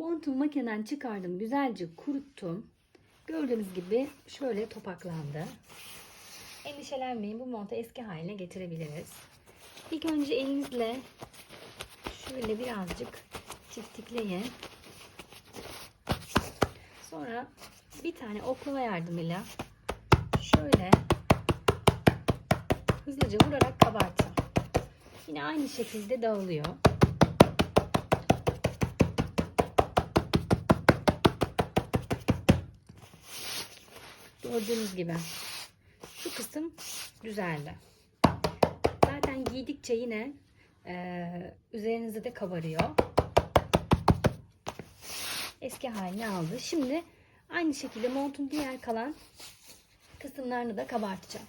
Montumu makineden çıkardım. Güzelce kuruttum. Gördüğünüz gibi şöyle topaklandı. Endişelenmeyin bu montu eski haline getirebiliriz. İlk önce elinizle şöyle birazcık tiktikleyin. Sonra bir tane oklava yardımıyla şöyle hızlıca vurarak kabartın. Yine aynı şekilde dağılıyor. Gördüğünüz gibi şu kısım düzeldi. Zaten giydikçe yine e, üzerinizde de kabarıyor. Eski halini aldı. Şimdi aynı şekilde montun diğer kalan kısımlarını da kabartacağım.